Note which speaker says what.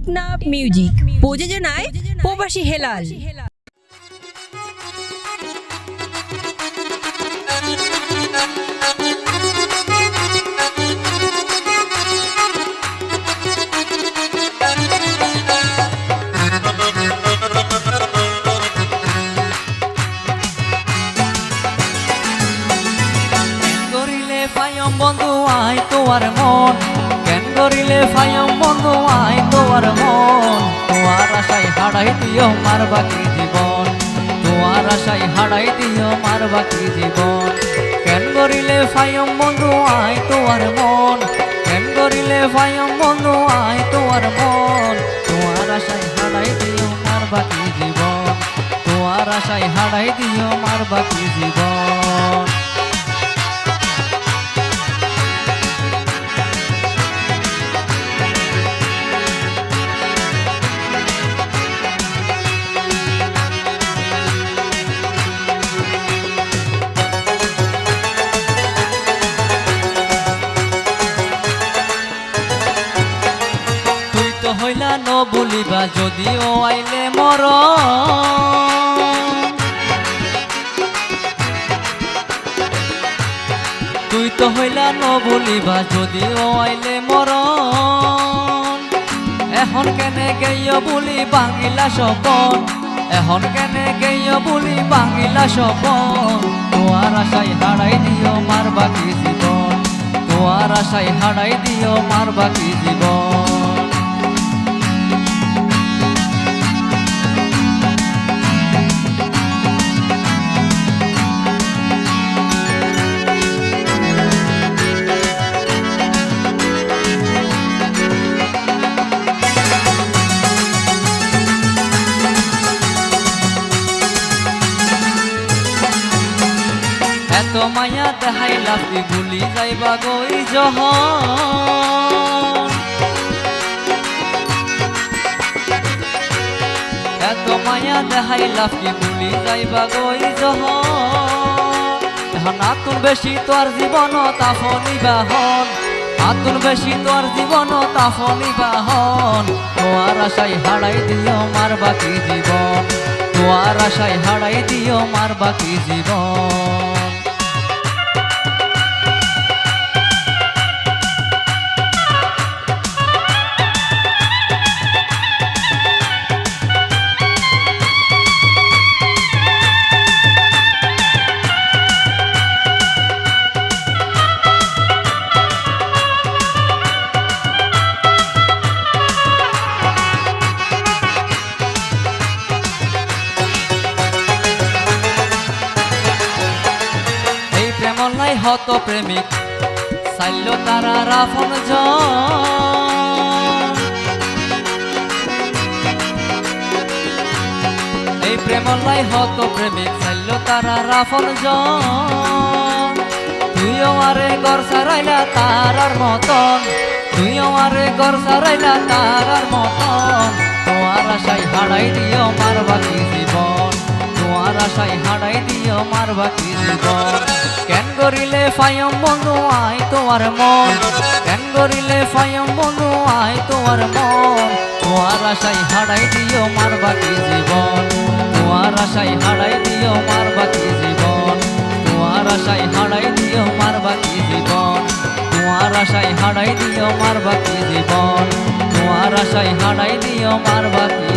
Speaker 1: Teknaf music প্রযোজনায় প্রবাসী হেলাল
Speaker 2: বন্ধু আই তোয়ার মন করিলে ফায়ম বন্ধু, আই তোয়ার মন। তোয়ার আশাই হারাই দিও মার বাকি জীবন। তোয়ার আশাই হারাই দিও মার বাকি জীবন। কেন করিলে ফায়ম বন্ধু, আই তোয়ার মন। কেন করিলে ফায়ম বন্ধু, আই তোয়ার মন। তোয়ার আশাই হারাই দিও মার বাকি জীবন। তোয়ার আশাই হারাই দিও মার বাকি জীবন। হইলা ন বলিবা, যদিও আইলে মর। তুই তো হইলা ন বলিবা, যদিও আইলে মর। এখন কেনে গেয় বলি বাঙিলা সপন এখন কেনে গেয় বলি বাঙিলা সপন তোয়ার আশাই হারাই দিও মার বাকি জীবন। তোয়ার আশাই হারাই দিও মার বাকি জীবন। এত মায়া দেখাই লাফি ভুলি যাইবা গই জহ এত মায়া দেখাই লাফি ভুলি যাইবা গই জহ আতুর বেশি তোর জীবন তাফনি বাহন আতুর বেশি তোর জীবন তাফনি বাহন তোয়ার আশাই হারাই দিও মার বাকি জীবন তোয়ার আশাই হারাই দিও মার বাকি জীবন প্রেমলাই হত প্রেমিক চাইল তারা রাফন এই প্রেমলাই হত প্রেমিক চাইল তারা রাফন তুই আমারে গর সারাইলা তারার মতন তুই আমারে গর সারাইলা তারার মতন। তোমার আশাই হারাই দিও মার বাকি জীবন। তোমার আশাই হারাই দিও মার বাকি জীবন কেন করিলে ফায়ম বন্ধু, আই তোমার মন। কেন করিলে ফায়ম বন্ধু, আই তোমার মন। তোমার আশাই হারাই দিও মার বাকি জীবন। তোমার আশাই হারাই দিও মার বাকি জীবন। তোমার আশাই হারাই দিও মার বাকি জীবন। তোমার আশাই হারাই দিও মার বাকি জীবন। তোমার আশাই হারাই দিও মার বাকি